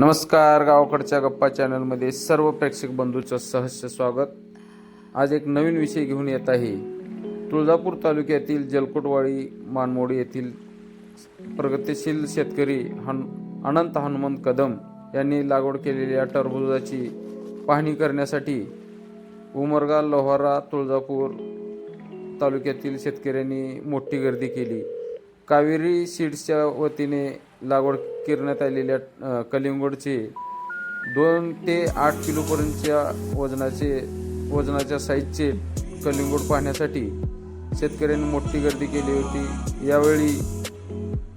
नमस्कार गावाकडच्या गप्पा चॅनलमध्ये सर्व प्रेक्षक बंधूचं सहस्य स्वागत. आज एक नवीन विषय घेऊन येत आहे. तुळजापूर तालुक्यातील जलकोटवाडी मानमोडी येथील प्रगतिशील शेतकरी हन अनंत हनुमंत कदम यांनी लागवड केलेल्या टरबुजाची पाहणी करण्यासाठी उमरगा लोहारा तुळजापूर तालुक्यातील शेतकऱ्यांनी मोठी गर्दी केली. कावेरी सीड्सच्या वतीने लागवड करण्यात आलेल्या कलिंगोडचे दोन ते आठ किलोपर्यंतच्या वजनाचे वजनाच्या साईजचे कलिंगूड पाहण्यासाठी शेतकऱ्यांनी मोठी गर्दी केली होती. यावेळी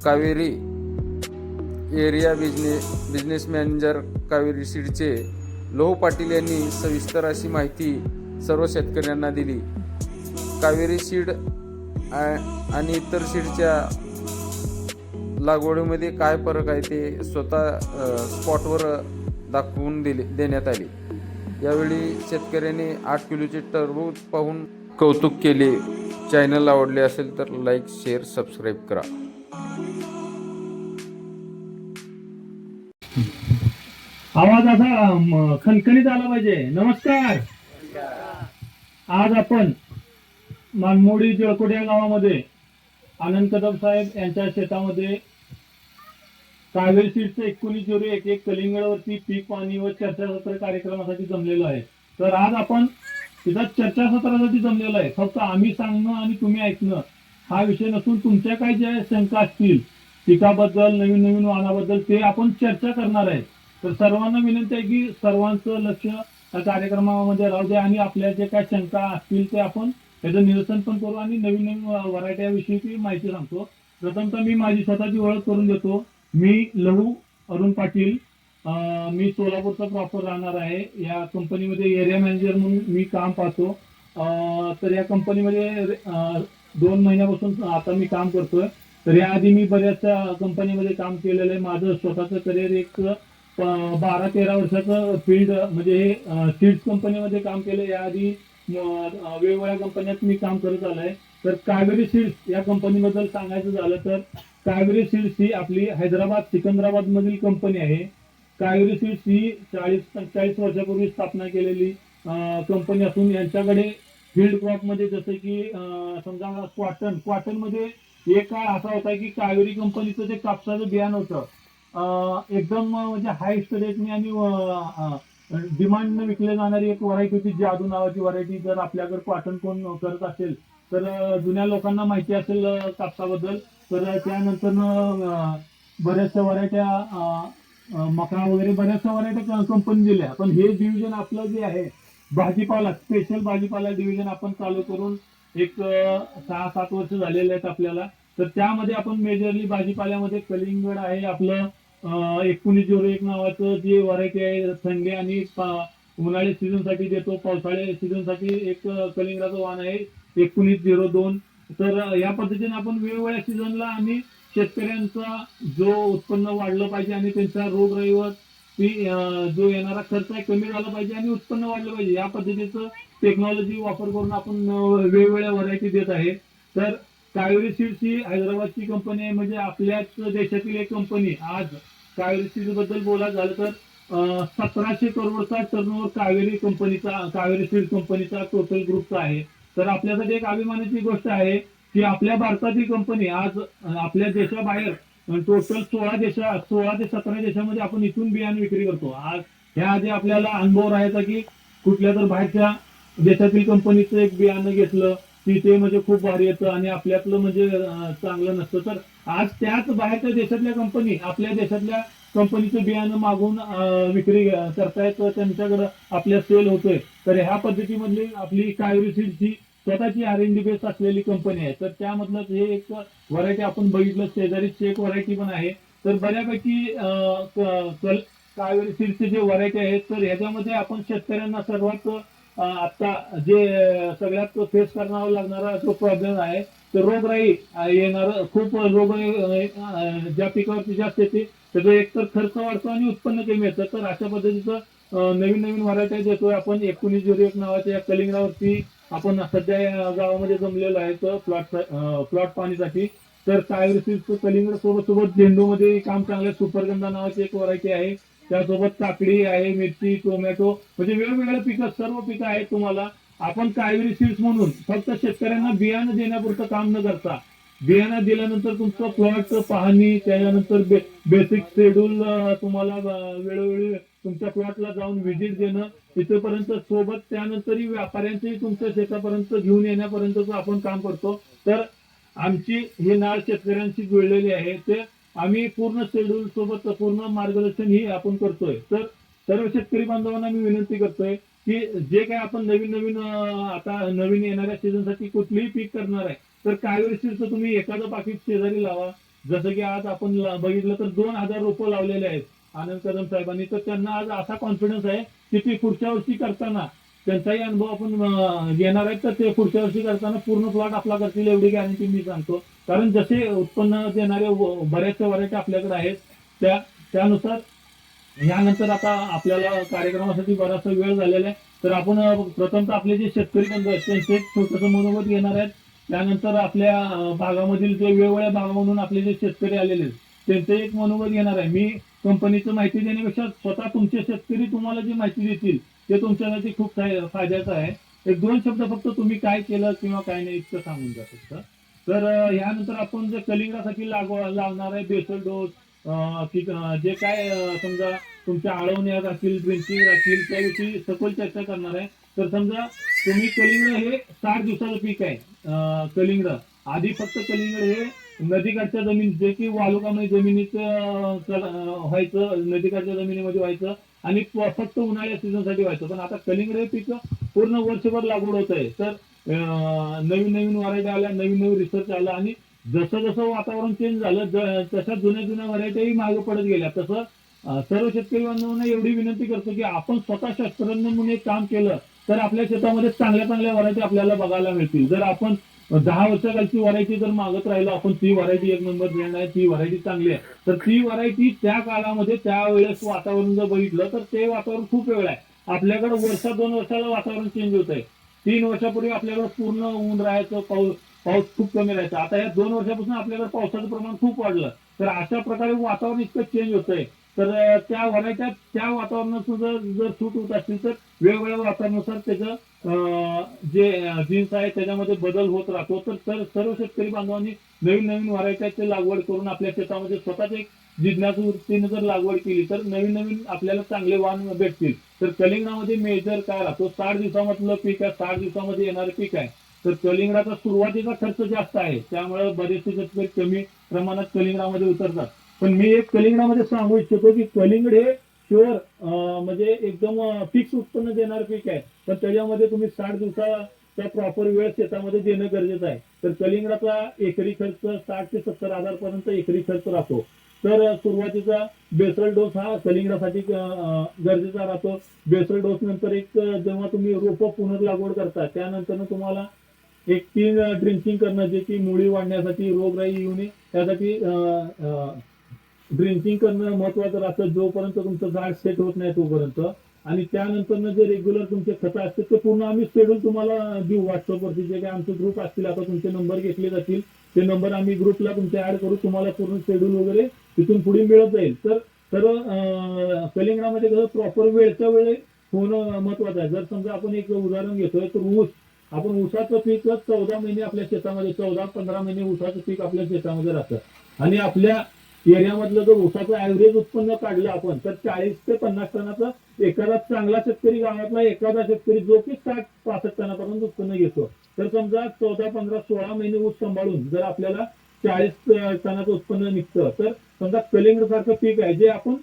Kaveri area business business manager Kaveri सीडचे लोह पाटील यांनी सविस्तर अशी माहिती सर्व शेतकऱ्यांना दिली. कावेरी सीड आ- आणि इतर सीडच्या लागवडीमध्ये काय फरक आहे ते स्वतः स्पॉटवर दाखवून दिले देण्यात आले. यावेळी शेतकऱ्यांनी आठ किलोचे टरबूज पाहून कौतुक केले. चॅनल आवडले असेल तर लाईक शेअर सबस्क्राईब करा. आवाज असा खणखणीत आला पाहिजे. नमस्कार. आज आपण मानमोडी जळकोट या गावामध्ये आनंद कदम साहेब यांच्या शेतामध्ये कावेरी सीडचं एकोणीस झिरो एक एक कलिंगडवरती पीक पाणी व चर्चासत्र कार्यक्रमासाठी जमलेलो आहे. तर आज आपण तिथं चर्चासत्रासाठी जमलेलो आहे. फक्त आम्ही सांगणं आणि तुम्ही ऐकणं हा विषय नसून तुमच्या काही ज्या शंका असतील पिकाबद्दल नवीन नवीन वाहनाबद्दल ते आपण चर्चा करणार आहे. तर सर्वांना विनंती आहे की सर्वांचं लक्ष या कार्यक्रमामध्ये राहू द्या आणि आपल्या जे काही शंका असतील ते आपण त्याचं निरसन पण करू आणि नवीन नवीन व्हरायटी विषयी माहिती सांगतो. प्रथमतः मी माझी स्वतःची ओळख करून देतो. मी लहू अरुण पाटील मी सोलापूरचा प्रॉपर राहणार आहे. या कंपनीमध्ये एरिया मॅनेजर म्हणून मी काम पाहतो. तर या कंपनीमध्ये दोन महिन्यापासून आता मी काम करतोय. तर याआधी मी बऱ्याचशा कंपनीमध्ये काम केलेलं आहे. माझं स्वतःचं करिअर एक बारा तेरा वर्षाचं फील्ड म्हणजे हे सीड्स कंपनीमध्ये काम केलं. याआधी वेगवेगळ्या कंपन्यात मी काम करत आलोय. तर कावेरी सीड्स या कंपनीबद्दल सांगायचं झालं तर कावेरी सीड्स ही आपली हैदराबाद सिकंदराबाद मधील कंपनी आहे. कावेरी सीड्स ही चाळीस चाळीस वर्षापूर्वी स्थापना केलेली कंपनी असून यांच्याकडे फील्ड क्रॉपमध्ये जसं की समजा क्वाटन कॉटनमध्ये एक काळ असा होता की कावेरी कंपनीचं जे कापसाचं बियाणं होतं एकदम म्हणजे हाय स्टरेटने आणि डिमांडने विकले जाणारी एक व्हरायटी होती. जादू नावाची व्हरायटी जर आपल्याकडे क्वाटन कोण करत असेल तर जुन्या लोकांना माहिती असेल कापसाबद्दल. तर त्यानंतर बऱ्याचशा व्हरायट्या मका वगैरे बऱ्याचशा व्हरायट्या कंपनी दिल्या. पण हे डिव्हिजन आपलं जे आहे भाजीपाला स्पेशल भाजीपाला डिव्हिजन आपण चालू करून एक सहा सात वर्ष झालेले आहेत आपल्याला. तर त्यामध्ये आपण मेजरली भाजीपाल्यामध्ये कलिंगड आहे आपलं एकोणीस झिरो एक नावाचं जे व्हरायटी आहे थंडी आणि उन्हाळी सीझनसाठी देतो. पावसाळ्या सीझनसाठी एक कलिंगडाचं वाहन आहे. एकोणीस झिरो दोन तर या पद्धतीने आपण वेगवेगळ्या सीझनला आणि शेतकऱ्यांचा जो उत्पन्न वाढलं पाहिजे आणि त्यांचा रोग रहिवत जो येणारा खर्च आहे कमी झाला पाहिजे आणि उत्पन्न वाढलं पाहिजे. या पद्धतीचं टेक्नॉलॉजी वापर करून आपण वेगवेगळ्या व्हरायटी देत आहे. तर कावेरी सीड्स ही हैदराबादची कंपनी आहे. म्हणजे आपल्याच देशातील एक कंपनी आज कावेरी सीड्सबद्दल बोलायचं झालं तर सतराशे करोडचा टर्नओव्हर कावेरी कंपनीचा कावेरी सीड कंपनीचा टोटल ग्रुपचा आहे. तर आपल्यासाठी एक अभिमानाची गोष्ट आहे की आपल्या भारतातील कंपनी आज आपल्या देशाबाहेर टोटल सोळा देशा सोळा ते सतरा देशामध्ये आपण इथून बियाणे विक्री करतो. आज ह्याआधी आपल्याला अनुभव राहायचा की कुठल्या तर बाहेरच्या देशातील कंपनीचं एक बियाणं घेतलं की ते म्हणजे खूप भारी येतं आणि आपल्यातलं म्हणजे चांगलं नसतं. तर आज त्याच बाहेरच्या देशातल्या कंपनी आपल्या देशातल्या कंपनीचं बियाणं मागून विक्री करतायत त्यांच्याकडं आपल्या सेल होतोय. तर ह्या पद्धतीमधली आपली कावेरी ही स्वतःची आर एन डी बेस असलेली कंपनी आहे. तर त्यामधलं हे एक व्हरायटी आपण बघितलं शेजारी एक व्हरायटी पण आहे. तर बऱ्यापैकी कावेरी सीडचे जे व्हरायटी आहेत तर ह्याच्यामध्ये आपण शेतकऱ्यांना सर्वात आता जे सगळ्यात फेस करावा लागणारा जो प्रॉब्लेम आहे तर रोगराई येणार खूप रोगराई ज्या पिकावरती जास्त येते त्याचा एकतर खर्च वाढतो आणि उत्पन्न कमी येतं तर अशा पद्धतीचं नवीन नवीन व्हरायटी देतोय आपण. एकोणीस झिरो एक नावाच्या या कलिंगडावरती आपण सध्या या गावामध्ये जमलेलो आहे तर प्लॉट प्लॉट पाणीसाठी तर कावेरी कलिंगड सोबत सोबत झेंडूमध्ये काम चांगलं सुपरगंधा नावाची एक व्हरायटी आहे. त्यासोबत काकडी आहे मिरची टोमॅटो. म्हणजे वेगवेगळे पिकं सर्व पिकं आहेत तुम्हाला. आपण कावेरी सीड्स म्हणून फक्त शेतकऱ्यांना बियाणं देण्यापुरतं काम न करता बियाणा दिल्यानंतर तुमचं प्लॉट पाहणी त्याच्यानंतर बेसिक शेड्यूल तुम्हाला वेळोवेळी तुमच्या प्लॉटला जाऊन व्हिजिट देणं इथेपर्यंत सोबत त्यानंतरही व्यापाऱ्यांचंही तुमच्या शेतापर्यंत घेऊन येण्यापर्यंतच आपण काम करतो. तर आमची ही नाळ शेतकऱ्यांशी जुळलेली आहे. ते आम्ही पूर्ण शेड्यूल सोबत पूर्ण मार्गदर्शन ही आपण करतोय. तर सर्व शेतकरी बांधवांना मी विनंती करतोय की जे काय आपण नवीन नवीन आता नवीन येणाऱ्या सीझनसाठी कुठलीही पीक करणार आहे तर काही वेळेस तुम्ही एखादं पाकिट शेजारी लावा. जसं की आज आपण बघितलं तर दोन हजार रोपं लावलेले आहेत. आनंद कदम साहेबांनी. तर त्यांना आज असा कॉन्फिडन्स आहे की ते पुढच्या वर्षी करताना त्यांचाही अनुभव आपण येणार घेणार आहेत. तर ते पुढच्या वर्षी करताना पूर्ण प्लॉट आपला करतील एवढी गॅरंटी मी सांगतो. कारण जसे उत्पन्न देणारे बऱ्याचशा व्हरायटी आपल्याकडे आहेत त्या त्यानुसार यानंतर आता आपल्याला कार्यक्रमासाठी बराचसा वेळ झालेला आहे. तर आपण प्रथमतः आपले जे शेतकरी बंधू आहेत त्यांचे छोटंसं मनोगत घेणार आहेत. त्यानंतर आपल्या भागामधील जे वेगवेगळ्या भागामधून आपले जे शेतकरी आलेले आहेत त्यांचे एक मनोबल घेणार आहे. मी कंपनीचं माहिती देण्यापेक्षा स्वतः तुमचे शेतकरी तुम्हाला जी माहिती देतील ते तुमच्यासाठी खूप फायद्याचं आहे. एक दोन शब्द फक्त तुम्ही काय केलं किंवा काय नाही इतकं सांगून जा फक्त. तर ह्यानंतर आपण जे कलिंगासाठी लागव लावणार आहे बेसल डोस जे काय समजा तुमच्या आळवण्या राहतील ड्रिंकिंग राहतील त्याविषयी सखोल चर्चा करणार आहे. तर समजा तुम्ही कलिंगड हे साठ दिवसाचं पीक आहे. कलिंगड आधी फक्त कलिंगड हे नदीकाठच्या जमीन जे की वालुकामय जमिनीत व्हायचं नदीकाठच्या जमिनीमध्ये व्हायचं आणि फक्त उन्हाळ्या सीझनसाठी व्हायचं. पण आता कलिंगड हे पीक पूर्ण वर्षभर लागवड होत आहे. तर नवीन नवीन व्हरायटी आल्या नवीन नवीन रिसर्च आला आणि जसं जसं वातावरण चेंज झालं ज- तशा जुन्या जुन्या व्हरायटीही मागे पडत गेल्या. तसं सर्व शेतकरी बांधवांना एवढी विनंती करतो की आपण स्वतः शास्त्रज्ञ म्हणून एक काम केलं तर आपल्या शेतामध्ये चांगल्या चांगल्या व्हरायटी आपल्याला बघायला मिळतील. जर आपण दहा वर्षाखालची व्हरायटी जर मागत राहिलो आपण ती व्हरायटी एक नंबर ब्रँड आहे ती व्हरायटी चांगली आहे. तर ती व्हरायटी त्या काळामध्ये त्यावेळेस वातावरण जर बघितलं तर ते वातावरण खूप वेगळं आहे. आपल्याकडे वर्षा दोन वर्षाला वातावरण चेंज होत आहे तीन वर्षापूर्वी आपल्याकडे पूर्ण ऊन राहायचं पाऊस पाऊस खूप कमी राहायचा. आता या दोन वर्षापासून आपल्याकडे पावसाचं प्रमाण खूप वाढलं. तर अशा प्रकारे वातावरण इतकं चेंज होत आहे तर त्या व्हरायट्या त्या वातावरणात जर जर सूट होत असतील तर वेगवेगळ्या वातावरणानुसार त्याचं जे जीन्स आहे त्याच्यामध्ये बदल होत राहतो. तर सर्व शेतकरी बांधवांनी नवीन नवीन व्हरायट्याची लागवड करून आपल्या शेतामध्ये स्वतःच एक जिज्ञासू वृत्तीने जर लागवड केली तर नवीन नवीन आपल्याला चांगले वाण भेटतील. तर कलिंगडामध्ये मेजर काय राहतो? साठ दिवसामधलं पीक आहे साठ दिवसामध्ये येणारं पीक आहे. तर कलिंगडाचा सुरुवातीचा खर्च जास्त आहे. त्यामुळे बरेचसे शेतकरी कमी प्रमाणात कलिंगडामध्ये उतरतात. पण मी एक कलिंगडामध्ये सांगू इच्छितो की कलिंगड हे शुअर म्हणजे एकदम फिक्स उत्पन्न देणार पीक आहे. पण त्याच्यामध्ये तुम्ही साठ दिवसाचा प्रॉपर वेळ शेतामध्ये देणं गरजेचं आहे. तर कलिंगडाचा एकरी खर्च साठ ते सत्तर हजार पर्यंत एकरी खर्च राहतो. तर सुरुवातीचा बेसळ डोस हा कलिंगडासाठी गरजेचा राहतो. बेसल डोस नंतर एक जेव्हा तुम्ही रोप पुनर्लागवड करता त्यानंतर तुम्हाला एक तीन ड्रिंचिंग करणं जे की मुळी वाढण्यासाठी रोगराई येऊ नये त्यासाठी ड्रिंकिंग करणं महत्वाचं राहतं. जोपर्यंत तुमचं झाड सेट होत नाही तोपर्यंत. आणि त्यानंतर जे रेग्युलर तुमचे खतं असतात ते पूर्ण आम्ही शेड्यूल तुम्हाला देऊ व्हॉट्सअपवरती जे काही आमचे ग्रुप असतील आता तुमचे नंबर घेतले जातील. ते नंबर आम्ही ग्रुपला तुमचे ऍड करू. तुम्हाला पूर्ण शेड्यूल वगैरे तिथून पुढे मिळत जाईल. तर तर कलिंगणामध्ये कलिंगडामध्ये कसं प्रॉपर वेळच्या वेळी होणं महत्वाचं आहे. जर समजा आपण एक उदाहरण घेतोय तर ऊस. आपण ऊसाचं पीक चौदा महिने आपल्या शेतामध्ये चौदा पंधरा महिने ऊसाचं पीक आपल्या शेतामध्ये राहतं. आणि आपल्या एरियामधलं जर ऊसाचं ऍव्हरेज उत्पन्न काढलं आपण तर चाळीस ते पन्नास टनाचा एखादा चांगला शेतकरी गावातला एखादा शेतकरी जो की साठ पासष्ट टनापर्यंत उत्पन्न घेतो. तर समजा चौदा पंधरा सोळा महिने ऊस सांभाळून जर आपल्याला चाळीस टनाचं उत्पन्न निघतं तर समजा कलिंगड सारखं पीक आहे जे आपण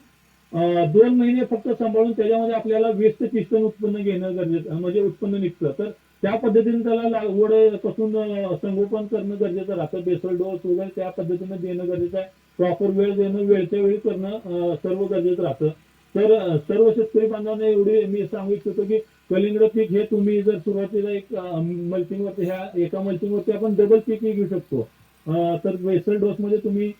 दोन महिने फक्त सांभाळून त्याच्यामध्ये आपल्याला वीस ते तीस टन उत्पन्न घेणं गरजेचं म्हणजे उत्पन्न निघतं. तर त्या पद्धतीने त्याला लागवडपासून संगोपन करणं गरजेचं राहतं. बेसल डोस वगैरे त्या पद्धतीने देणं गरजेचं आहे. प्रॉपर वेळ देणं वेळच्या वेळी करणं सर्व गरजेचं राहतं. तर सर्व शेतकरी बांधवांना एवढी मी सांगू इच्छितो की कलिंगड पीक हे तुम्ही जर सुरुवातीला एक मल्चिंग वरती ह्या एका मल्चिंग वरती आपण डबल पीक घेऊ शकतो. तर वेसल डोस मध्ये तुम्ही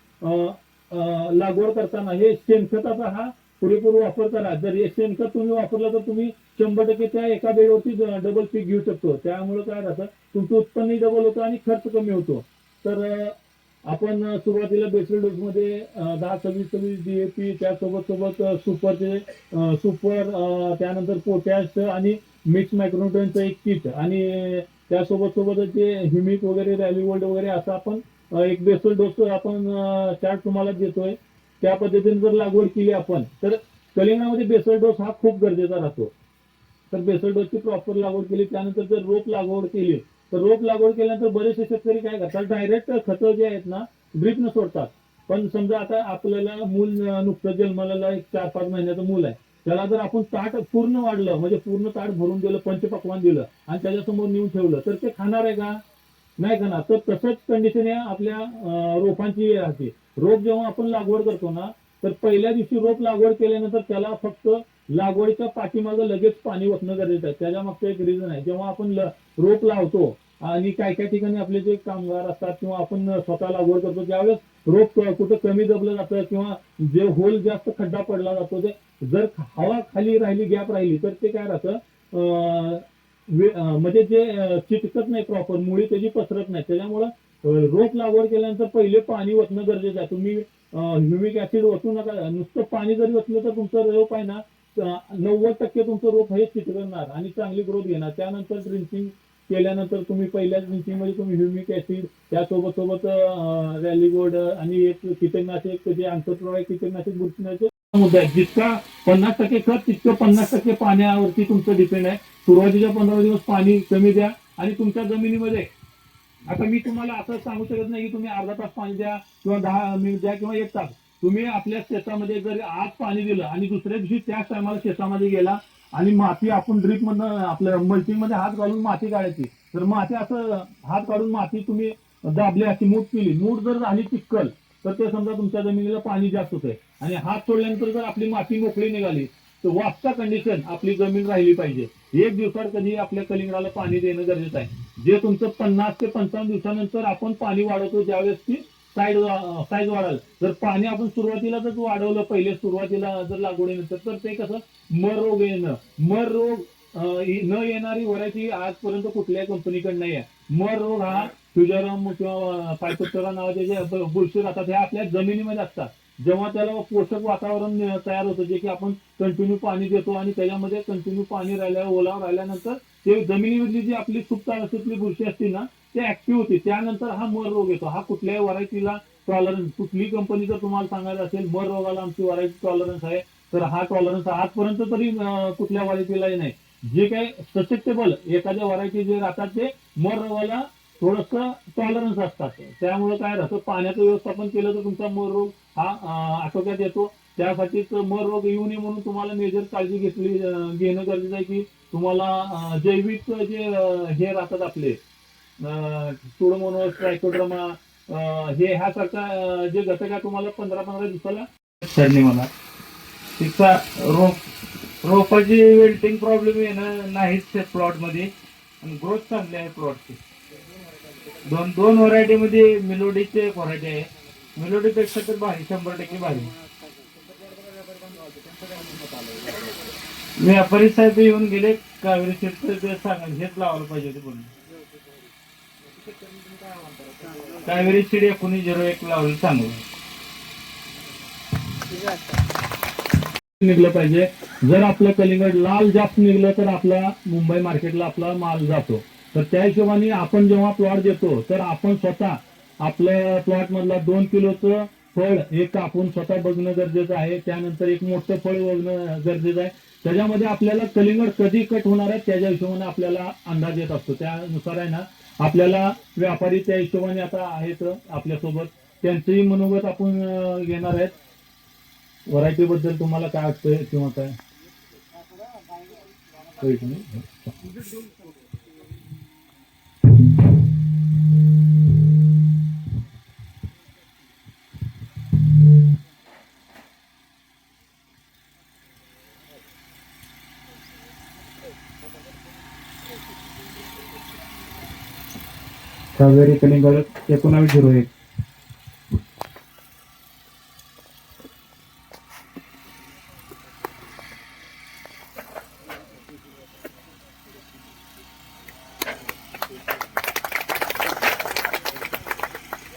लागवड करताना हे शेणखताचा हा पुरेपूर वापर करा जर हे शेणखत तुम्ही वापरलं तर तुम्ही शंभर टक्के त्या एका बेडवरती डबल पीक घेऊ शकतो. त्यामुळे काय राहतं तुमचं उत्पन्नही डबल होतं आणि खर्च कमी होतो. तर आपण सुरुवातीला बेसल डोस मध्ये दहा सव्वीस सव्वीस डीएपी त्यासोबत सोबत सुपरचे सुपर त्यानंतर पोटॅश आणि मिक्स मायक्रोन्यूट्रनचं एक किट. आणि त्यासोबत सोबतच जे ह्युमिक वगैरे रॅलीवोल्ड वगैरे असं आपण एक बेसल डोस आपण चार्ट तुम्हाला देतोय. त्या पद्धतीने जर लागवड केली आपण तर कलिंगडामध्ये बेसल डोस हा खूप गरजेचा राहतो. तर बेसल डोसची प्रॉपर लागवड केली त्यानंतर जर रोप लागवड केली तर रोप लागवड केल्यानंतर बरेचसे शेतकरी काय करतात डायरेक्ट खतं जे आहेत ना ड्रीप न सोडतात. पण समजा आता आपल्याला मूल नुकतं जन्माला एक चार पाच महिन्याचं मूल आहे. त्याला जर आपण ताट पूर्ण वाढलं म्हणजे पूर्ण ताट भरून दिलं पंचपक्वान दिलं आणि त्याच्यासमोर नेऊन ठेवलं तर ते खाणार आहे का? नाही खाणार. तर तसंच कंडिशन आहे आपल्या रोपांची राहते. रोप जेव्हा आपण लागवड करतो ना तर पहिल्या दिवशी रोप लागवड केल्यानंतर त्याला फक्त लागवडीच्या पाठीमागं लगेच पाणी ओतणं गरजेचं आहे. त्याच्या मागचं एक रिझन आहे. जेव्हा आपण रोप लावतो आणि काय काय ठिकाणी आपले जे कामगार असतात किंवा आपण स्वतः लागवड करतो त्यावेळेस रोप कुठं कमी दबलं जातं किंवा जे होल जास्त खड्डा पडला जातो ते जर हवा खाली राहिली गॅप राहिली तर ते काय राहतं? म्हणजे जे चिटकत नाही प्रॉपर मुळी त्याची पसरत नाही. त्याच्यामुळं रोप लागवड केल्यानंतर पहिले पाणी ओतणं गरजेचं आहे. तुम्ही ह्युमिक ऍसिड ओतू नका. नुसतं पाणी जरी ओतलं तर तुमचं रोप आहे ना नव्वद टक्के तुमचं रोप हे चिकरणार आणि चांगली ग्रोथ घेणार. त्यानंतर ड्रिंकिंग केल्यानंतर तुम्ही पहिल्याच ड्रिंकिंगमध्ये तुम्ही ह्युमिक ऍसिड त्यासोबत सोबत रॅलीगोड आणि एक कीटकनाशक जे आंतरप्रवाही कीटकनाशक बुरशीनाशक मुद्दा आहे. जितका पन्नास टक्के खत तितकं पन्नास टक्के पाण्यावरती तुमचं डिपेंड आहे. सुरुवातीच्या पंधरा दिवस पाणी कमी द्या आणि तुमच्या जमिनीमध्ये आता मी तुम्हाला असं सांगू शकत नाही की तुम्ही अर्धा तास पाणी द्या किंवा दहा मिनिट द्या किंवा एक तास. तुम्ही आपल्या शेतामध्ये जर आज पाणी दिलं आणि दुसऱ्या दिवशी त्याच टायमाला शेतामध्ये गेला आणि माती आपण ड्रीप मधनं आपल्या मल्चिंगमध्ये हात घालून माती काढायची. तर माती असं हात काढून माती तुम्ही दाबली अशी मूठ केली मूठ जर झाली चिक्कल तर ते समजा तुमच्या जमिनीला पाणी जास्त होतंय. आणि हात सोडल्यानंतर जर आपली माती मोकळी निघाली तर वाचता कंडिशन आपली जमीन राहिली पाहिजे. एक दिवसात कधी आपल्या कलिंगडाला पाणी देणं गरजेचं आहे. जे तुमचं पन्नास ते पंचावन्न दिवसानंतर आपण पाणी वाढवतो ज्यावेळेस ती साईड साईज वाढाल जर पाणी आपण सुरुवातीला जर वाढवलं पहिले सुरुवातीला जर लागवडीनंतर तर ते कसं? मर रोग येणं. मर रोग न येणारी व्हरायटी आजपर्यंत कुठल्याही कंपनीकडे नाही आहे. मर रोग हा फ्युजरम किंवा पायपोस्टरा नावाचे जे बुरशी राहतात हे आपल्या जमिनीमध्ये असतात. जेव्हा त्याला पोषक वातावरण तयार होतं जे की आपण कंटिन्यू पाणी देतो आणि त्याच्यामध्ये कंटिन्यू पाणी राहिल्यावर ओलावर राहिल्यानंतर ते जमिनीमधली जी आपली सुप्त अवस्थेतली बुरशी असते ना ते ऍक्टिव्ह होते. त्यानंतर हा मर रोग येतो. हा कुठल्याही व्हरायटीला टॉलरन्स कुठली कंपनी जर तुम्हाला सांगायचं असेल मर रोगाला आमची व्हरायटी टॉलरन्स आहे तर हा टॉलरन्स आजपर्यंत तरी कुठल्या व्हरायटीलाही नाही. जे काही ससेप्टेबल एखाद्या व्हरायटी जे राहतात ते मर रोगाला थोडस टॉलरन्स असतात. त्यामुळे काय राहतं पाण्याचं व्यवस्थापन केलं तर तुमचा मर रोग हा आटोक्यात येतो. त्यासाठीच मर रोग येऊ नये म्हणून तुम्हाला मेजर काळजी घेतली घेणं गरजेचं आहे की तुम्हाला जैविक जे हे राहतात आपले सुडोमोनोस ट्रायकोड्रमा हे ह्यासारखा जे घटक आहे तुम्हाला पंधरा पंधरा दिवसाला? ठरली मला तिचा रोप रोपाची वेल्टिंग प्रॉब्लेम येणं नाहीच प्लॉटमध्ये आणि ग्रोथ चांगली आहे प्लॉटची. दोन दोन व्हरायटी मध्ये मिलोडीचे एक व्हरायटी आहे. मिलोडी पेक्षा तर भारी शंभर टक्के भारी. व्यापारी साहेब येऊन गेले कावेरी शेतकरी ते सांगा हेच लावायला पाहिजे होते म्हणून. कावेरी सीड एकोणीस झिरो एक लावलं चांगलं निघलं पाहिजे. जर आपलं कलिंगड लाल जास्त निघलं तर आपला मुंबई मार्केटला आपला माल जातो. तर त्या हिशोबाने आपण जेव्हा प्लॉट देतो तर आपण स्वतः आपल्या प्लॉट मधला दोन किलोचं फळ हे कापून स्वतः बघणं गरजेचं आहे. त्यानंतर एक मोठं फळ बघणं गरजेचं आहे. त्याच्यामध्ये आपल्याला कलिंगड कधी कट होणार आहे त्याच्या हिशोबाने आपल्याला अंदाज येत असतो. त्यानुसार आहे ना आपल्याला व्यापारी त्या हिशोबाने आता आहेत आपल्यासोबत. त्यांचंही मनोगत आपण घेणार आहेत. व्हरायटी बद्दल तुम्हाला काय वाटतंय किंवा काय? कावेरी एकोणावीस झिरो एक.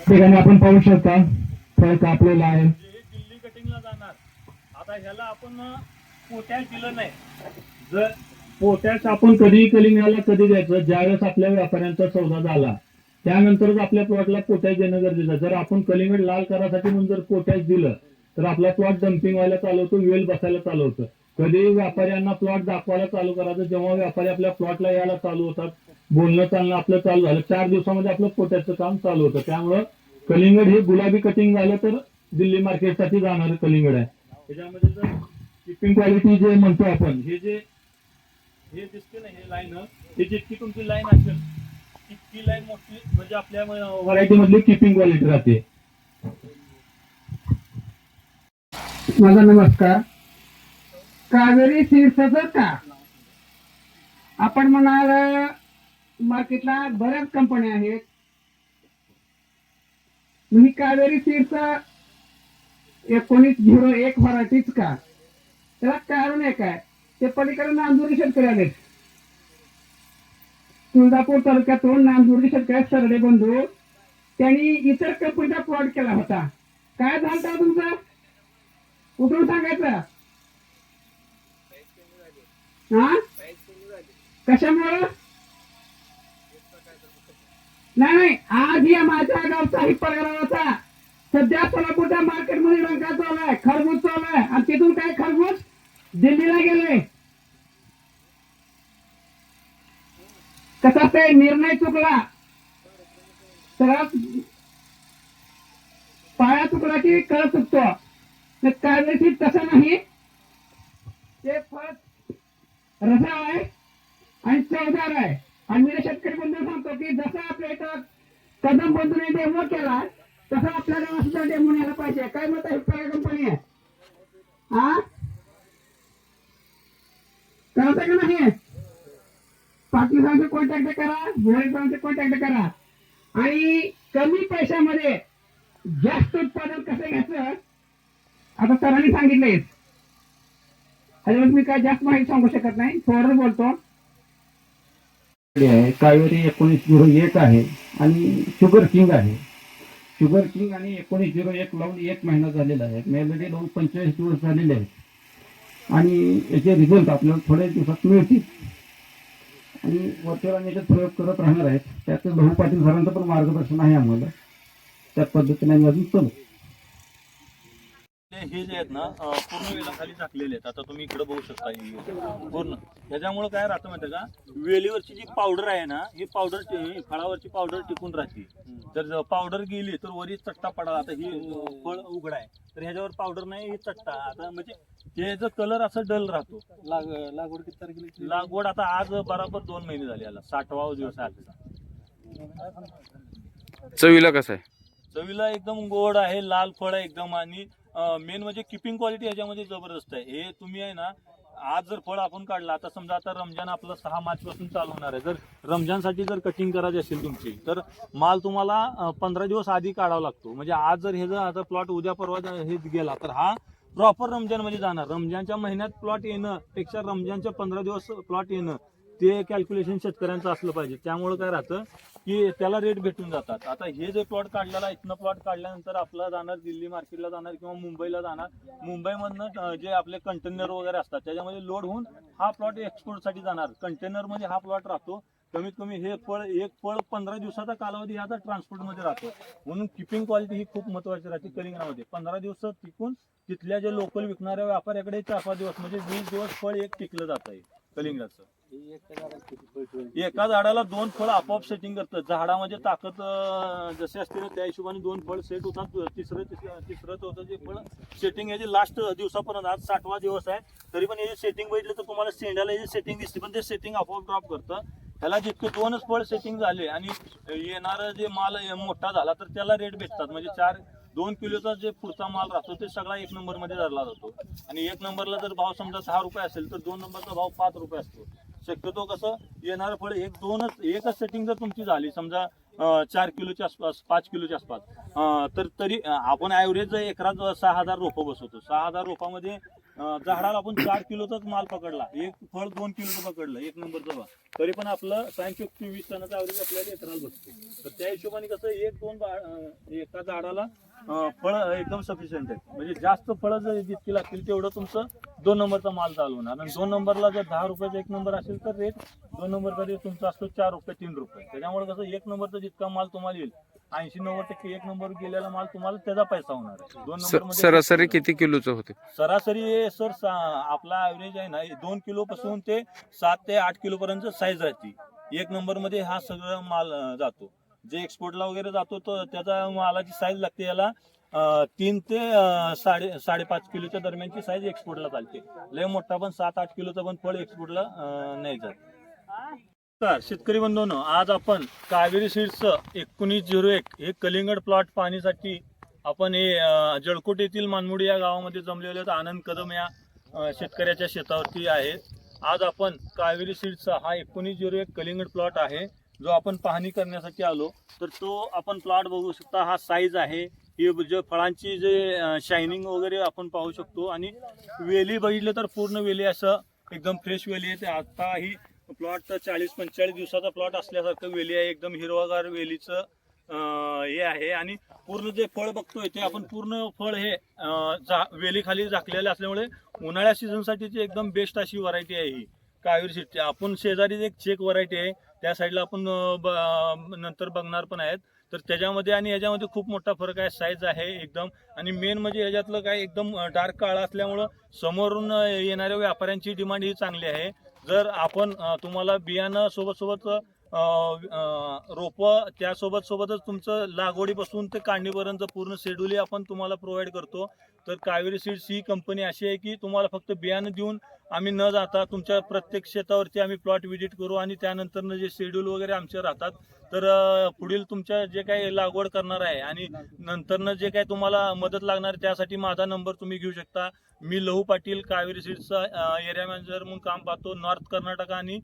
ठिकाणी आपण पाहू शकता फळ कापलेलं आहे. दिल्ली कटिंगला जाणार. आता ह्याला आपण पोटॅश दिलं नाही. जर पोटॅश आपण कधी कलिंगाला कधी द्यायचं ज्यावेळेस आपल्या व्यापाऱ्यांचा सौदा झाला त्यानंतरच आपल्या प्लॉटला पोटॅश देणं गरजेचं आहे. जर आपण कलिंगड लाल करासाठी म्हणून जर पोटॅश दिलं तर आपला प्लॉट डम्पिंग व्हायला चालू होतो वेल बसायला चालू होतं. कधी व्यापाऱ्यांना प्लॉट दाखवायला चालू करायचं जेव्हा व्यापारी आपल्या प्लॉटला यायला चालू होतात बोलणं चालणं आपलं चालू झालं चार दिवसामध्ये आपलं पोटॅशचं काम चालू होतं. त्यामुळं कलिंगड हे गुलाबी कटिंग झालं तर दिल्ली मार्केटसाठी जाणारं कलिंगड आहे. त्याच्यामध्ये जर शिपिंग क्वालिटी जे म्हणतो आपण हे जे हे दिसते ना हे लाईन हे जितकी तुमची लाईन असेल तितकी लाईन मोठी म्हणजे आपल्या व्हरायटी मधली किपिंग क्वालिटी राहते. माझा नमस्कार. कावेरी सीड्सच का आपण म्हणाल मार्केटला बऱ्याच कंपन्या आहेत. ही कावेरी सीड्स एकोणीस झिरो एक व्हरायटीच का? त्याला कारण एक आहे. ते पलीकडे नांदुरी शेतकरी आलेत. तुळजापूर तालुक्यातून नांदुर्गी शेतकरी सरडे बंधू त्यांनी इतर कंपनीचा फ्रॉड केला होता. काय झालं तुमचं? कुठून सांगायचं. हा? कशामुळं? नाही नाही आज या माझ्या गावचा हिप्पर होता. सध्या सोलापूरच्या मार्केटमध्ये रंगा चालू आहे खरबूज चालू आहे. आणि तिथून काय खरबूज? दिल्लीला गेले. कसा निर्णय चुकला. सगळा पाया चुकला की कळ चुकतो. तर कावेरी तसं नाही. ते फळ रसा आहे आणि चवदार आहे. आणि मी शेतकरी बंधू सांगतो की जसं आपल्या इथं कदम बंधूने डेमो केला तसा आपल्या गावात सुद्धा डेमो यायला पाहिजे. काय मत आहे? काय कंपनी आहे. हा करायचं का नाही? पाकिस्तानचे कॉन्टॅक्ट करा भोरेसांचे कॉन्टॅक्ट करा. आणि कमी पैशामध्ये जास्त उत्पादन कसं घ्यायचं? आता सरांनी सांगितलंय त्याच्यावर मी काय जास्त माहिती सांगू शकत नाही. थोडं बोलतो. आहे कावेरी एकोणीस झिरो एक आहे आणि शुगर किंग आहे. शुगर किंग आणि एकोणीस झिरो एक लावून एक महिना झालेला आहे. मेलडी लावून पंचेचाळीस दिवस झालेले आहेत. आणि याचे रिझल्ट आपल्याला थोड्या दिवसात मिळतील. आणि वरच्या याच्यात प्रयोग करत राहणार आहेत. त्यात भाऊ पाटील सरांचं पण मार्गदर्शन आहे आम्हाला. त्या पद्धतीने आम्ही अजून चालू. हे जे आहेत ना पूर्ण वेलाखाली झाकलेले आहेत. आता तुम्ही इकडे बघू शकता हे वेल. पूर्ण. ह्याच्यामुळे काय राहतं माहिती का? वेलीवरची जी पावडर आहे ना ही पावडर फळावरची पावडर टिकून राहते. जर पावडर गेली तर वरी चट्टा पडा आता ही फळ उघड आहे. तर ह्याच्यावर पावडर नाही ही चट्टा आता म्हणजे त्याचा कलर असा डल राहतो. लागवड किती तारखेला लागवड आता आज बराबर दोन महिने झाले याला. साठवा दिवस आहे चवीला कसं आहे? चवीला एकदम गोड आहे लाल फळ आहे एकदम आणि मेन म्हणजे किपिंग क्वालिटी ह्याच्यामध्ये जबरदस्त आहे. हे तुम्ही आहे ना आज जर फळ आपण काढला आता समजा आता रमजान आपलं सहा मार्च पासून चालू होणार आहे. जर रमजानसाठी जर कटिंग करायची असेल तुमची तर माल तुम्हाला पंधरा दिवस आधी काढावा लागतो. म्हणजे आज जर हे जर आता प्लॉट उद्या परवा हे गेला तर हा प्रॉपर रमजानमध्ये जाणार. रमजानच्या महिन्यात प्लॉट येणं पेक्षा रमजानच्या पंधरा दिवस प्लॉट येणं ते कॅल्क्युलेशन शेतकऱ्यांचं असलं पाहिजे. त्यामुळे काय राहतं की त्याला रेट भेटून जातात. आता हे जे प्लॉट काढलेला इथनं प्लॉट काढल्यानंतर आपला जाणार दिल्ली मार्केटला जाणार किंवा मुंबईला जाणार. मुंबईमधनं जे आपले कंटेनर वगैरे असतात त्याच्यामध्ये लोड होऊन हा प्लॉट एक्सपोर्टसाठी जाणार. कंटेनरमध्ये हा प्लॉट राहतो. कमीत कमी हे फळ एक फळ पंधरा दिवसाचा कालावधी ह्याचा ट्रान्सपोर्टमध्ये राहतो. म्हणून किपिंग क्वालिटी ही खूप महत्वाची राहते कलिंगडामध्ये पंधरा दिवस टिकून तिथल्या जे लोकल विकणाऱ्या व्यापाऱ्याकडे चार पाच दिवस म्हणजे वीस दिवस फळ एक टिकलं जात आहे कलिंगडाचं एका झाडाला दोन फळ आपोआप सेटिंग करतं. झाडामध्ये ताकद जसे जशी असते ना त्या हिशोबाने दोन फळ सेट होतात. तिसरं तिसरं तिसरं चौथं जे फळ सेटिंग याची लास्ट दिवसापर्यंत आज साठवा दिवस आहे तरी पण याची सेटिंग बघितलं तर तुम्हाला शेंड्याला याची सेटिंग दिसते पण ते सेटिंग आपोआप ड्रॉप करतं. त्याला जितके दोनच फळ सेटिंग झाले आणि येणारा जे माल मोठा झाला तर त्याला रेट भेटतात. म्हणजे चार दोन किलोचा जे पुढचा माल राहतो ते सगळा एक नंबरमध्ये धरला जातो. आणि एक नंबरला जर भाव समजा सहा रुपये असेल तर दोन नंबरचा भाव पाच रुपये असतो. शक्यतो कसं येणारं फळ एक दोनच एकच सेटिंग जर तुमची झाली समजा चार किलोच्या आसपास पाच किलोच्या आसपास तर तरी आपण ॲव्हरेज एकरात सहा हजार रोपं बसवतो. सहा हजार रोपामध्ये झाडाला आपण चार किलोचाच माल पकडला. एक फळ दोन किलोचं पकडलं एक नंबरचं बा तरी पण आपलं सायन्स वीस टनाचा ॲव्हरेज आपल्याला एकराला बसतो. तर त्या हिशोबाने कसं एक दोन बा- एका झाडाला फळं एकदम सफिशियंट आहे म्हणजे जास्त फळं जर जितकी लागतील तेवढं तुमचं दोन नंबरचा माल चालू होणार. आणि दोन नंबरला जर दहा रुपयाचा एक नंबर असेल तर रेट दोन नंबरचा रेट तुमचा असतो चार रुपये तीन रुपये. त्याच्यामुळे कसं एक नंबरचा जितका माल तुम्हाला येईल ऐंशी नव्वद टक्के एक नंबर गेलेला माल तुम्हाला त्याचा पैसा होणार आहे. दोन नंबर सरासरी किती किलोचं होते? सरासरी सर आपला ऍव्हरेज आहे ना दोन किलो पासून ते सात ते आठ किलो पर्यंत साईज राहते. एक नंबरमध्ये हा सगळा माल जातो. जे एक्सपोर्टला वगैरे जातो तो त्याचा मालाची साईज लागते याला तीन ते साडे साडेपाच किलोच्या दरम्यानची साईज एक्सपोर्टला चालते. लय मोठा पण सात आठ किलोचा पण फळ एक्सपोर्टला नाही जात. तर शेतकरी बंधूंनो आज आपण कावेरी सीड्सचं एकोणीस झिरो एक हे कलिंगड प्लॉट पाहण्यासाठी आपण हे जळकोट येथील मानमुडी या गावामध्ये जमलेले आहेत. आनंद कदम या शेतकऱ्याच्या शेतावरती आहेत. आज आपण कावेरी सीड्सचा हा एकोणीस झिरो एक कलिंगड प्लॉट आहे. जो आपण पाहणी करण्यासाठी आलो तर तो आपण प्लॉट बघू शकता हा साईज आहे. ही जे फळांची जे शायनिंग वगैरे आपण पाहू शकतो. आणि वेली बघितलं तर पूर्ण वेली असं एकदम फ्रेश वेली आहे. ते आता ही प्लॉट चाळीस पंचेचाळीस दिवसाचा प्लॉट असल्यासारखं वेली आहे. एकदम हिरवागार वेलीचं हे आहे. आणि पूर्ण जे फळ बघतोय ते आपण पूर्ण फळ हे अं, जा वेली झाकलेले असल्यामुळे उन्हाळ्या सीझनसाठीची एकदम बेस्ट अशी व्हरायटी आहे ही. कावेरी सिटी आपण शेजारीच एक चेक व्हरायटी आहे. त्या साईडला आपण ब- नंतर बघणार पण आहेत. तर त्याच्यामध्ये आणि याच्यामध्ये खूप मोठा फरक आहे साईज आहे एकदम. आणि मेन म्हणजे याच्यातलं काय एकदम डार्क काळा असल्यामुळं समोरून येणाऱ्या व्यापाऱ्यांची डिमांड ही चांगली आहे. जर आपण तुम्हाला बियाणं सोबत सोबत रोप त्यासोबत सोबतच तुमचं लागवडीपासून ते काढणीपर्यंत पूर्ण शेड्यूल आपण तुम्हाला प्रोव्हाइड करतो. तर कावेरी सीड्स ही कंपनी अशी आहे की तुम्हाला फक्त बियाणं देऊन आम्ही न जाता तुमच्या प्रत्येक शेतावरती आम्ही प्लॉट व्हिजिट करू आणि त्यानंतरनं जे शेड्यूल वगैरे आमचे राहतात तर पुढील तुमच्या जे काही लागवड करणार आहे आणि नंतरनं जे काही तुम्हाला मदत लागणार त्यासाठी माझा नंबर तुम्ही घेऊ शकता. मी लहू पाटील कावेरी सीड्सचा एरिया मॅनेजर म्हणून काम पाहतो नॉर्थ कर्नाटक आणि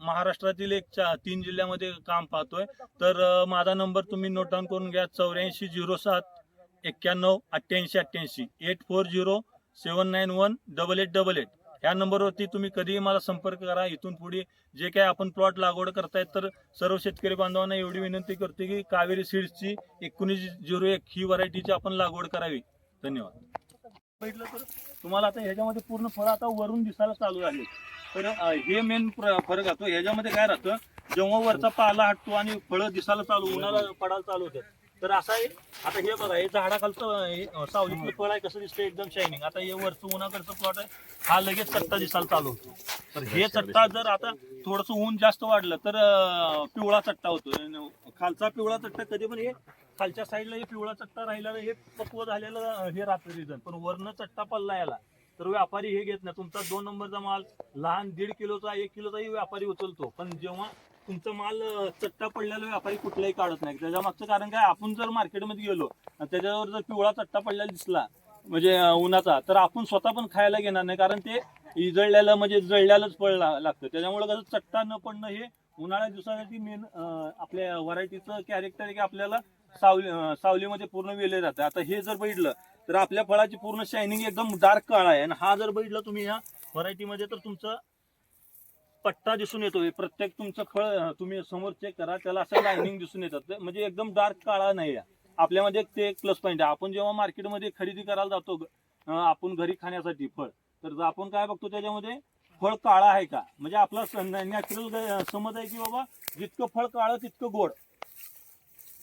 महाराष्ट्रातील एक चा- तीन जिल्ह्यामध्ये काम पाहतोय. तर माझा नंबर तुम्ही नोट डाऊन करून घ्या चौऱ्याऐंशी झिरो सात एक्क्याण्णव अठ्ठ्याऐंशी अठ्ठ्याऐंशी eight four zero seven nine one double eight double eight. ह्या नंबरवरती तुम्ही कधीही मला संपर्क करा. इथून पुढे जे काय आपण प्लॉट लागवड करतायत तर सर्व शेतकरी बांधवांना एवढी विनंती करते की कावेरी सीड्सची एकोणीस झिरो एक ही व्हरायटीची आपण लागवड करावी. धन्यवाद. बघितलं तर तुम्हाला आता ह्याच्यामध्ये पूर्ण फळं आता वरून दिसायला चालू झाले. तर हे मेन फरक असतो ह्याच्यामध्ये काय राहतं जेव्हा वरचा पाला हटतो आणि फळं दिसायला चालू उन्हाला पडायला चालू होतात. तर असं आहे. आता हे बघा हे झाडाखालचं सावलीतलं फळ आहे कसं दिसतं एकदम शायनिंग आता हे वरचं उन्हाकडचं प्लॉट आहे. हा लगेच चट्टा दिसायला चालू होतो. तर हे चट्टा जर आता थोडंसं ऊन जास्त वाढलं तर पिवळा चट्टा होतो खालचा पिवळा चट्टा कधी पण हे खालच्या साईडला हे पिवळा चट्टा राहिला हे पक्व झालेलं हे राहतं रिझन पण वरनं चट्टा पडला याला तर व्यापारी हे घेत नाही. तुमचा दोन नंबरचा माल लहान दीड किलोचा एक किलोचाही व्यापारी उचलतो. पण जेव्हा तुमचा माल चट्टा पडलेला व्यापारी कुठलाही काढत नाही. त्याच्या मागचं कारण काय आपण जर मार्केटमध्ये गेलो आणि त्याच्यावर जर पिवळा चट्टा पडलेला दिसला म्हणजे उन्हाचा तर आपण स्वतः पण खायला घेणार नाही कारण ते इजळलेलं म्हणजे जळल्यालाच फळ लागतं. त्याच्यामुळे कसं चट्टा न पडणं हे उन्हाळ्या दिवसासाठी मेन आपल्या व्हरायटीचं कॅरेक्टर आहे की आपल्याला सावली सावलीमध्ये पूर्ण वेले जातं आता हे जर बघितलं तर आपल्या फळाची पूर्ण शायनिंग एकदम डार्क काळा आहे. आणि हा जर बघितलं तुम्ही ह्या व्हरायटीमध्ये तर तुमचं पट्टा दिसून येतो प्रत्येक तुमचं फळ तुम्ही समोर चेक करा त्याला असं लायनिंग दिसून येतात. म्हणजे एकदम डार्क काळा नाही आपल्यामध्ये ते एक प्लस पॉईंट आहे. आपण जेव्हा मार्केटमध्ये खरेदी करायला जातो आपण घरी खाण्यासाठी फळ तर आपण काय बघतो त्याच्यामध्ये फळ काळा आहे का? म्हणजे आपला नॅचरल समज आहे की बाबा जितकं फळ काळं तितकं गोड.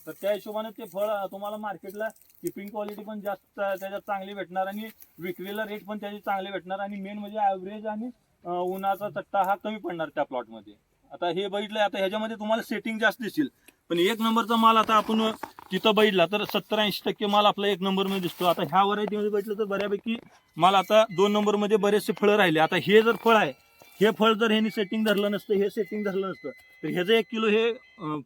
तर त्या हिशोबाने ते फळ तुम्हाला मार्केटला किपिंग क्वालिटी पण जास्त त्याच्यात चांगली भेटणार आणि विक्रीला रेट पण त्याची चांगले भेटणार. आणि मेन म्हणजे ॲव्हरेज आणि उन्हाचा चट्टा हा कमी पडणार त्या प्लॉटमध्ये आता हे बघितलं आता ह्याच्यामध्ये तुम्हाला सेटिंग जास्त दिसेल. पण एक नंबरचा माल आता आपण तिथं बघितला तर सत्तर ऐंशी टक्के माल आपला एक नंबरमध्ये दिसतो. आता ह्या व्हरायटीमध्ये बघितलं तर बऱ्यापैकी माल आता दोन नंबरमध्ये बरेचसे फळं राहिले. आता हे जर फळ आहे हे फळ जर ह्यानी सेटिंग धरलं नसतं हे सेटिंग धरलं नसतं तर ह्याचं एक किलो हे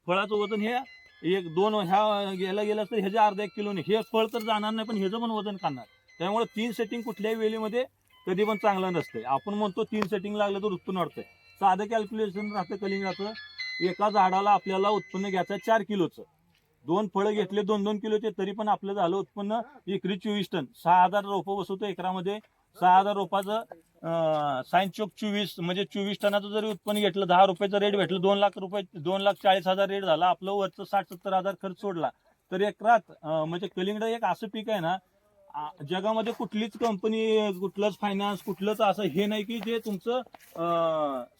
फळाचं वजन हे एक दोन ह्या गेला गेलं तर ह्याच्या अर्धा एक किलोने हे फळ तर जाणार नाही पण ह्याचं पण वजन खाणार त्यामुळे तीन सेटिंग कुठल्याही वेळेमध्ये कधी पण चांगलं नसतंय. आपण म्हणतो तीन सेटिंग लागलं तर उत्पन्न वाढतंय साधं कॅल्क्युलेशन राहतं कलिंगाचं. एका झाडाला आपल्याला उत्पन्न घ्यायचं चार किलोचं. दोन फळं घेतले दोन दोन किलोचे तरी पण आपलं झालं उत्पन्न एकरी चोवीस टन. सहा हजार रोपं बसवतो एकरामध्ये. सहा हजार रोपाचं सायन्स चोक चोवीस म्हणजे चोवीस टनाचं जरी उत्पन्न घेतलं दहा रुपयाचं रेट भेटलं दोन लाख रुपये दोन लाख चाळीस हजार रेट झाला. आपलं वरचं साठ सत्तर हजार खर्च सोडला. तर एकरात रात म्हणजे कलिंगड एक असं पीक आहे ना जगामध्ये कुठलीच कंपनी कुठलंच फायनान्स कुठलंच असं हे नाही की जे तुमचं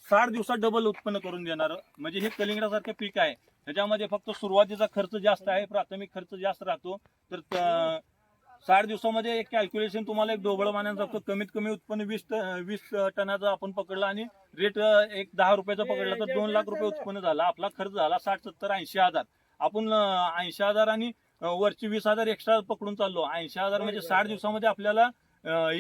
साठ दिवसात डबल उत्पन्न करून देणार. म्हणजे हे कलिंगडासारखं पीक आहे. त्याच्यामध्ये फक्त सुरुवातीचा खर्च जास्त आहे प्राथमिक खर्च जास्त राहतो. तर साठ दिवसामध्ये एक कॅल्क्युलेशन तुम्हाला एक डोबळ मानांसारखं कमीत कमी उत्पन्न वीस ट- वीस टनाचं आपण पकडलं आणि रेट एक दहा रुपयाचा पकडला तर दोन लाख रुपये उत्पन्न झाला. आपला खर्च झाला साठ सत्तर ऐंशी हजार. आपण ऐंशी हजार आणि वरची वीस हजार एक्स्ट्रा पकडून चाललो. ऐंशी हजार म्हणजे साठ दिवसामध्ये आपल्याला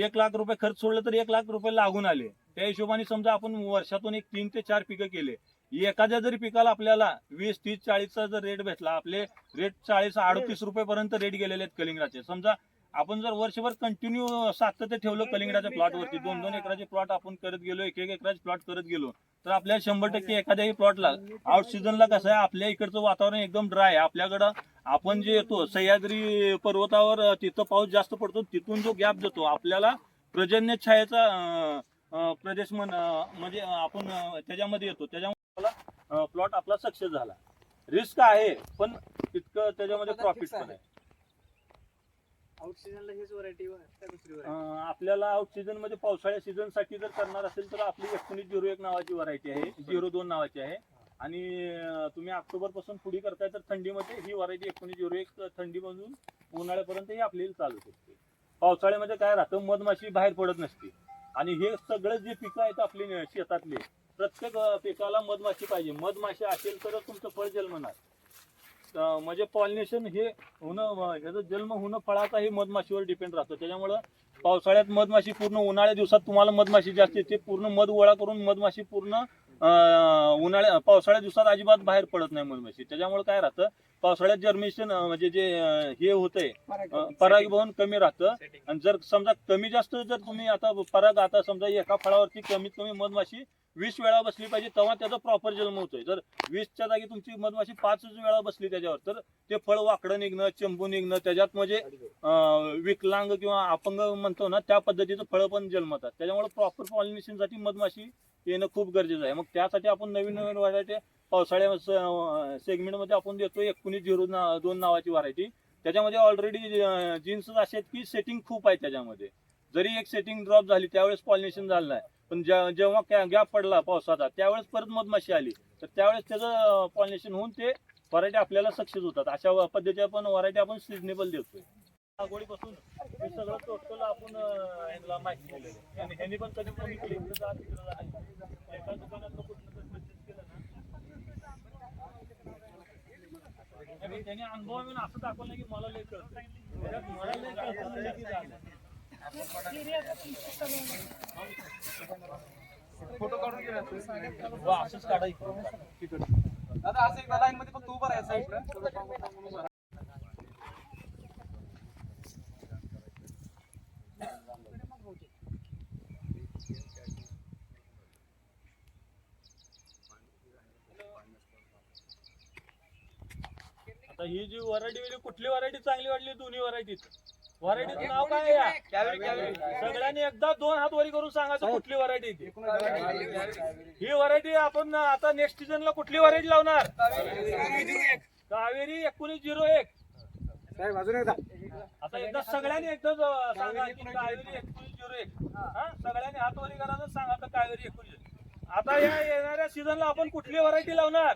एक लाख रुपये खर्च सोडलं तर एक लाख रुपये लागून आले. त्या हिशोबाने समजा आपण वर्षातून एक तीन ते चार पिकं केले. एखाद्या जरी पिकाला आपल्याला वीस तीस चाळीसचा जर रेट भेटला आपले रेट चाळीस अडतीस रुपये पर्यंत रेट गेलेले आहेत कलिंगडाचे. समजा आपण जर वर्षभर कंटिन्यू सातत्य ठेवलं कलिंगडाच्या प्लॉटवरती दोन दोन एकराचे प्लॉट आपण करत गेलो एक एक एकराचे प्लॉट करत गेलो तर आपल्याला शंभर टक्के एखाद्याही प्लॉटला आउट सीझनला कसं आहे आपल्या इकडचं वातावरण एकदम ड्राय आहे. आपल्याकडं आपण जे येतो सह्याद्री पर्वतावर तिथं पाऊस जास्त पडतो तिथून जो गॅप देतो आपल्याला पर्जन्य छायेचा प्रदेश म्हण म्हणजे आपण त्याच्यामध्ये येतो. त्याच्यामुळे प्लॉट आपला सक्सेस झाला. रिस्क आहे पण तितकं त्याच्यामध्ये प्रॉफिट पण आहे. अं, आपल्याला आउट सीझनमध्ये पावसाळ्या सीझनसाठी जर करणार असेल तर आपली एकोणीस झिरो एक नावाची व्हरायटी आहे झिरो दोन नावाची आहे. आणि अं, तुम्ही ऑक्टोबरपासून पुढे करताय तर थंडीमध्ये ही व्हरायटी एकोणीस झिरो एक थंडीमधून उन्हाळ्यापर्यंत ही आपली चालू शकते. पावसाळ्यामध्ये काय राहतं मधमाशी बाहेर पडत नसते. आणि हे सगळं जे पिकं आहेत आपली शेतातली प्रत्येक अं, पिकाला मधमाशी पाहिजे. मधमाशी असेल तरच तुमचं फळ जन्मणार. म्हणजे पॉलिनेशन हे होणं ह्याचा जन्म होणं फळाचा हे मधमाशीवर डिपेंड राहतो. त्याच्यामुळं पावसाळ्यात मधमाशी पूर्ण उन्हाळ्या दिवसात तुम्हाला मधमाशी जास्त येते. पूर्ण मध गोळा करून मधमाशी पूर्ण उन्हाळ्या पावसाळ्या दिवसात अजिबात बाहेर पडत नाही मधमाशी. त्याच्यामुळे काय राहतं? पावसाळ्यात जर्मिनेशन म्हणजे जे हे होतंय परागीभवन कमी राहतं. आणि जर समजा कमी जास्त जर तुम्ही आता पराग आता समजा एका फळावरती कमीत कमी मधमाशी वीस वेळा बसली पाहिजे तेव्हा त्याचा प्रॉपर जन्म होतोय. जर वीसच्या जागी तुमची मधमाशी पाचच वेळा बसली त्याच्यावर तर ते फळ वाकडं निघणं चंपू निघणं त्याच्यात म्हणजे विकलांग किंवा अपंग म्हणतो ना त्या पद्धतीचं फळं पण जन्मतात. त्याच्यामुळे प्रॉपर पॉलिनेशनसाठी मधमाशी येणं खूप गरजेचं आहे. मग त्यासाठी आपण नवीन नवीन व्हरायटी पावसाळ्या सेगमेंटमध्ये आपण देतो एकोणीस झिरो ना दोन नावाची व्हरायटी त्याच्यामध्ये ऑलरेडी जीन्स असे आहेत की सेटिंग खूप आहे त्याच्यामध्ये. जरी एक सेटिंग ड्रॉप झाली त्यावेळेस पॉलिनेशन झालं नाही. पण जेव्हा गॅप पडला पावसाचा त्यावेळेस परत मधमाशी आली. तर त्यावेळेस त्याचं पॉलिनेशन होऊन ते व्हरायटी आपल्याला सक्सेस होतात. अशा पद्धतीच्या पण व्हरायटी आपण सिजनेबल देतोय. लागवडीपासून हे सगळं टोटल आपण ह्यांना माहिती दिलेलं आणि ह्यांनी पण कधी पण इकडे इकडे नाही. एका दुकानातलं कुठलं purchase केलं ना. पण त्यांनी अनुभव येऊन असं दाखवलं की मला लय कळतं. मला लय कळतं म्हणजे की झालं. वा, असंच काढायचं दादा असं एकदा लाईन मध्ये फक्त उभं राहायचं साईडला आता ही जी व्हरायटी वेगळी कुठली व्हरायटी चांगली वाटली दोन्ही व्हरायटीत? व्हरायटीचं नाव काय आहे? या? सगळ्यांनी एकदा दोन हात वरी करून सांगायचं कुठली व्हरायटी ही व्हरायटी आपण आता नेक्स्ट सीझनला कुठली व्हरायटी लावणार? कावेरी एकोणीस झिरो एक. आता एकदा सगळ्यांनी एकदा ज- सांगा की कावेरी एकोणीस झिरो एक. हा? सगळ्यांनी हात वरी करा आणि सांगा आता कावेरी एकोणीस आता या येणाऱ्या सीझनला आपण कुठली व्हरायटी लावणार?